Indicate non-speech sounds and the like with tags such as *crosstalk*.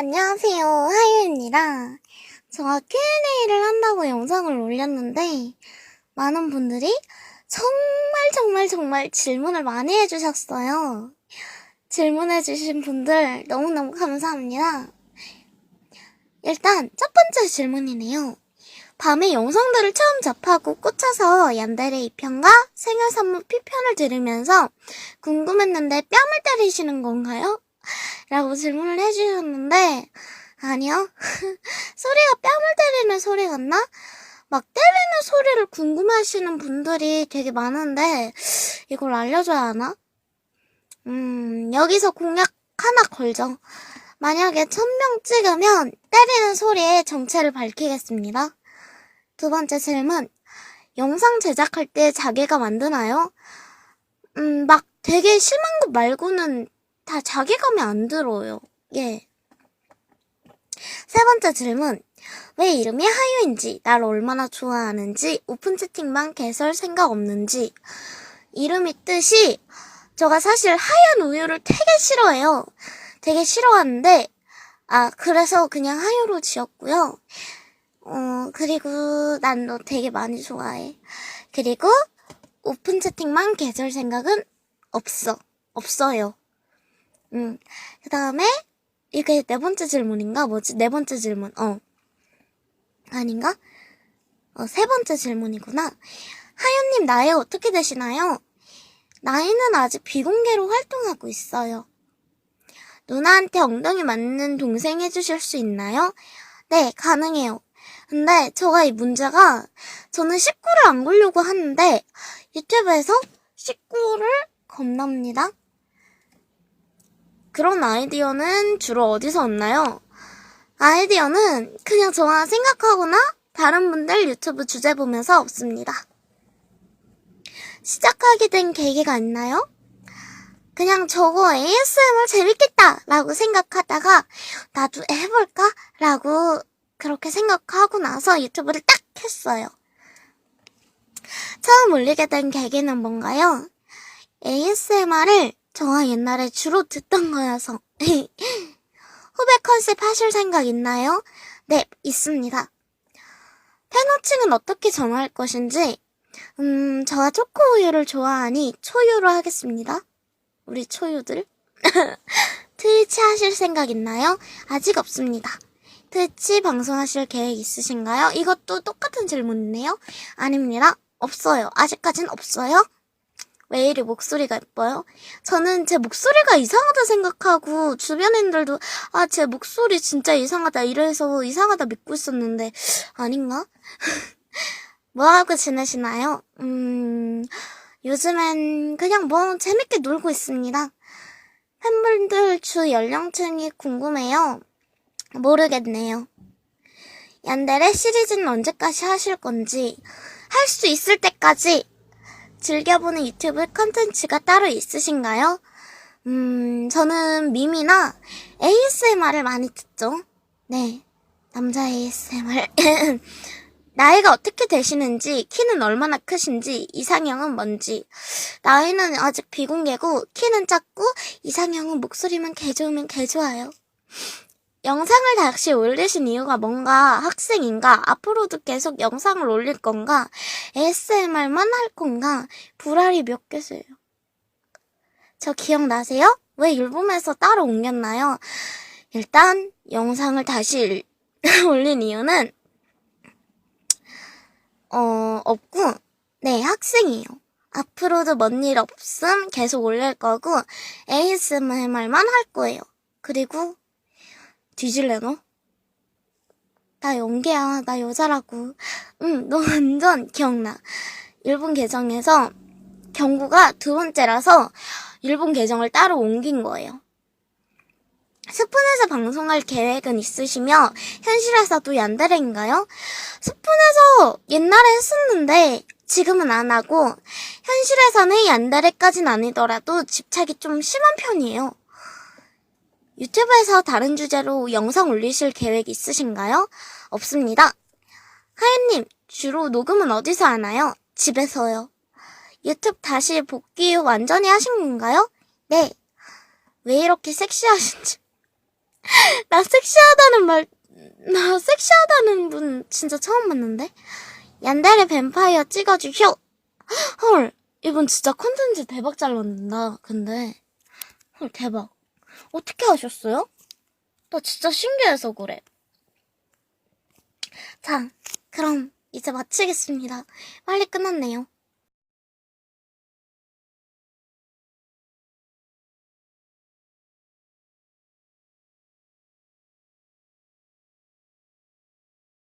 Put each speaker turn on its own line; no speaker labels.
안녕하세요. 하유입니다. 제가 Q&A를 한다고 영상을 올렸는데, 많은 분들이 정말 정말 정말 질문을 많이 해주셨어요. 질문해주신 분들 너무너무 감사합니다. 일단, 첫 번째 질문이네요. 밤에 영상들을 처음 접하고 꽂혀서 얀데레 2편과 생활선물 P편을 들으면서 궁금했는데 뺨을 때리시는 건가요? 라고 질문을 해주셨는데, 아니요. *laughs* 소리가 뺨을 때리는 소리 같나? 막 때리는 소리를 궁금해하시는 분들이 되게 많은데, 이걸 알려줘야 하나? 음, 여기서 공약 하나 걸죠. 만약에 천명 찍으면 때리는 소리의 정체를 밝히겠습니다. 두 번째 질문. 영상 제작할 때 자기가 만드나요? 음, 막 되게 심한 것 말고는 다 자괴감이 안 들어요. 예. 세 번째 질문. 왜 이름이 하유인지, 날 얼마나 좋아하는지, 오픈 채팅방 개설 생각 없는지. 이름이 뜻이, 제가 사실 하얀 우유를 되게 싫어해요. 되게 싫어하는데, 아, 그래서 그냥 하유로 지었고요. 어, 그리고 난 너 되게 많이 좋아해. 그리고 오픈 채팅방 개설 생각은 없어. 없어요. 음. 그 다음에, 이게 네 번째 질문인가? 뭐지? 네 번째 질문. 어. 아닌가? 어, 세 번째 질문이구나. 하윤님, 나이 어떻게 되시나요? 나이는 아직 비공개로 활동하고 있어요. 누나한테 엉덩이 맞는 동생 해주실 수 있나요? 네, 가능해요. 근데 제가 이 문제가 저는 식구를 안 걸려고 하는데 유튜브에서 식구를 겁납니다. 그런 아이디어는 주로 어디서 얻나요? 아이디어는 그냥 저가 생각하거나 다른 분들 유튜브 주제 보면서 없습니다. 시작하게 된 계기가 있나요? 그냥 저거 ASMR 재밌겠다! 라고 생각하다가 나도 해볼까? 라고 그렇게 생각하고 나서 유튜브를 딱 했어요. 처음 올리게 된 계기는 뭔가요? ASMR을 저가 옛날에 주로 듣던 거여서. *laughs* 후배 컨셉 하실 생각 있나요? 네, 있습니다. 팬호칭은 어떻게 정할 것인지, 음, 저와 초코우유를 좋아하니 초유로 하겠습니다. 우리 초유들. *laughs* 트위치 하실 생각 있나요? 아직 없습니다. 트위치 방송하실 계획 있으신가요? 이것도 똑같은 질문이네요. 아닙니다. 없어요. 아직까진 없어요. 왜 이리 목소리가 예뻐요? 저는 제 목소리가 이상하다 생각하고 주변인들도 아 제 목소리 진짜 이상하다 이래서 이상하다 믿고 있었는데 아닌가? *laughs* 뭐하고 지내시나요? 음 요즘엔 그냥 뭐 재밌게 놀고 있습니다. 팬분들 주 연령층이 궁금해요. 모르겠네요. 얀데레 시리즈는 언제까지 하실 건지 할 수 있을 때까지 즐겨보는 유튜브 컨텐츠가 따로 있으신가요? 음, 저는 밈이나 ASMR을 많이 듣죠. 네. 남자 ASMR. *laughs* 나이가 어떻게 되시는지, 키는 얼마나 크신지, 이상형은 뭔지. 나이는 아직 비공개고, 키는 작고, 이상형은 목소리만 개 좋으면 개 좋아요. 영상을 다시 올리신 이유가 뭔가 학생인가? 앞으로도 계속 영상을 올릴 건가? ASMR만 할 건가? 불알이 몇 개세요? 저 기억나세요? 왜 일본에서 따로 옮겼나요? 일단 영상을 다시 *laughs* 올린 이유는 어 없고 네 학생이에요. 앞으로도 뭔 일 없음 계속 올릴 거고 ASMR만 할 거예요. 그리고 뒤질래 너? 나 연계야. 나 여자라고. 응, 너 *laughs* 완전 기억나. 일본 계정에서 경구가 두 번째라서 일본 계정을 따로 옮긴 거예요. 스푼에서 방송할 계획은 있으시며 현실에서도 얀데레인가요? 스푼에서 옛날에 했었는데 지금은 안 하고 현실에서는 얀데레까진 아니더라도 집착이 좀 심한 편이에요. 유튜브에서 다른 주제로 영상 올리실 계획 있으신가요? 없습니다. 하연님, 주로 녹음은 어디서 하나요? 집에서요. 유튜브 다시 복귀 완전히 하신 건가요? 네. 왜 이렇게 섹시하신지. *laughs* 나 섹시하다는 말, 나 섹시하다는 분 진짜 처음 봤는데? 얀데레 뱀파이어 찍어주쇼! 헐, 이분 진짜 컨텐츠 대박 잘 넣는다, 근데. 헐, 대박. 어떻게 하셨어요? 나 진짜 신기해서 그래. 자, 그럼 이제 마치겠습니다. 빨리 끝났네요.